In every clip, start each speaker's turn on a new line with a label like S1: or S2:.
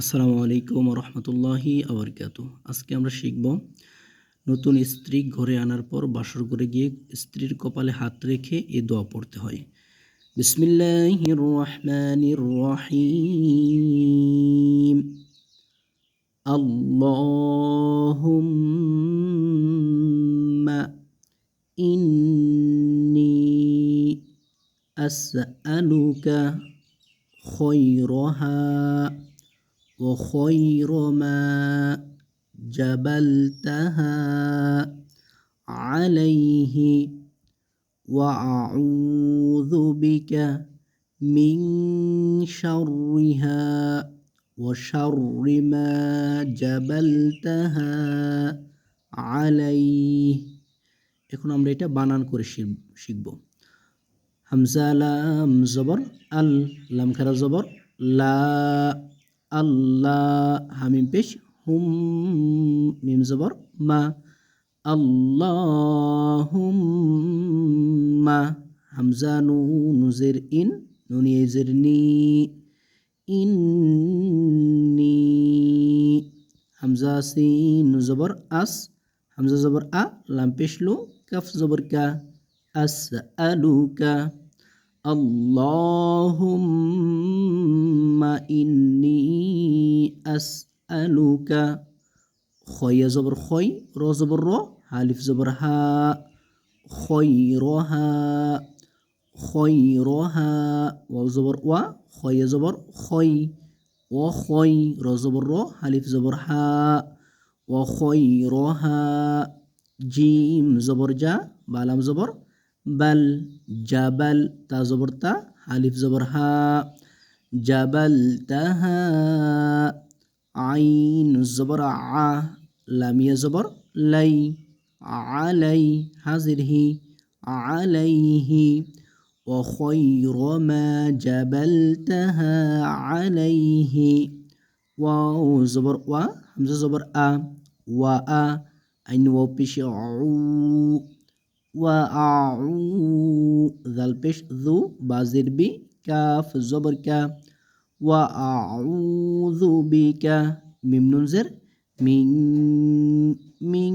S1: আসসালামু আলাইকুম রহমতুল্লাহি আবরকাত। আজকে আমরা শিখব নতুন স্ত্রী ঘরে আনার পর বাসর ঘরে গিয়ে স্ত্রীর কপালে হাত রেখে এ দোয়া পড়তে হয়। বিসমিল্লাহির রহমানির রহিম আল্লাহুম্মা ইন্নী আসআলুকা খৈরহা। وخير ما جبلتها عليه وأعوذ بك من شرها وشر ما جبلتها عليه এখন আমরা এটা বানান করে শিখব হামজা লাম জবর আল লাম খারা জবর লা আল্লাহ হামিম পেশ। হুম, মিম জবর। মা। আল্লাহুম্মা। হামজা নুজের ইন। নুনি নি। ইন্নি। হামজা সিন জবর আস। হামজা জবর আ, লাম লু। কাফ জবর কা। আস আলুকা اللهم إني أسألك خي زبر خي رو زبر رو هالف زبر ها خيرها خيرها واو زبر و خي زبر خي وخي رو زبر رو هالف زبر ها وخيرها جيم زبر جا بالام زبر بل جبل تا زبر زبرها ألف جبلتها عين زبر ع لم يزبر لي علي هذه عليه وخير ما جبلتها عليه واو زبر و همزة زبر أ و ا عين أن بشعو وأعو ذا البش ذو بازر بي كاف زبر كا وأعوذ بك ميم نون زر من من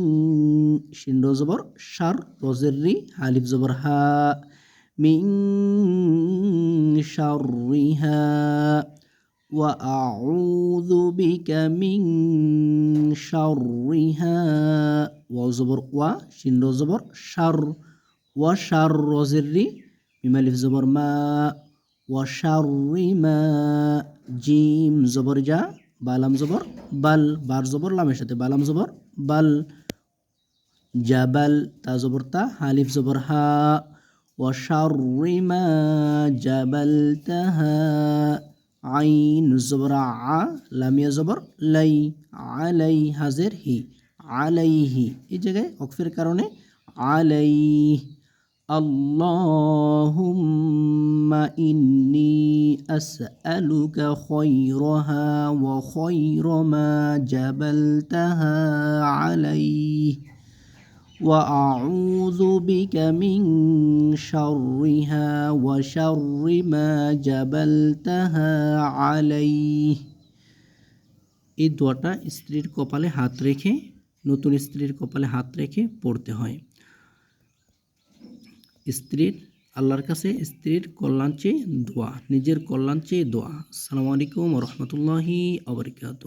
S1: شين رو زبر؟ شر رو زري حالف زبر ها من شرها وأعوذ بك من شرها ওয়াও জবর ওয়া শিন রো জবর শার ওয়া শার রজেররি মিমালিফ জবর মা ওয়া শাররি মা জিম জবর যা বালাম জবর বাল বার জবর লামের সাথে বালাম জবর বাল জাবাল তা জবর তা হালিফ জবর হা ওয়া শাররি মা জাবালতাহা আইন জবর আ লামিয়া জবর লাই আলাই হাজের হি আলাইহি এই জায়গায় অকফের কারণে আলাই اللهم إني أسألك خيرها وخير ما جبلتها عليه وأعوذ بك من شرها وشر ما جبلتها عليه এই দোয়াটা স্ত্রীর কপালে হাত রেখে নতুন স্ত্রীর কপালে হাত রেখে পড়তে হয় স্ত্রীর আল্লাহর কাছে স্ত্রীর কল্যাণ চেয়ে দোয়া নিজের কল্যাণ চেয়ে দোয়া আসসালামু আলাইকুম রহমতুল্লাহি আবরিকাত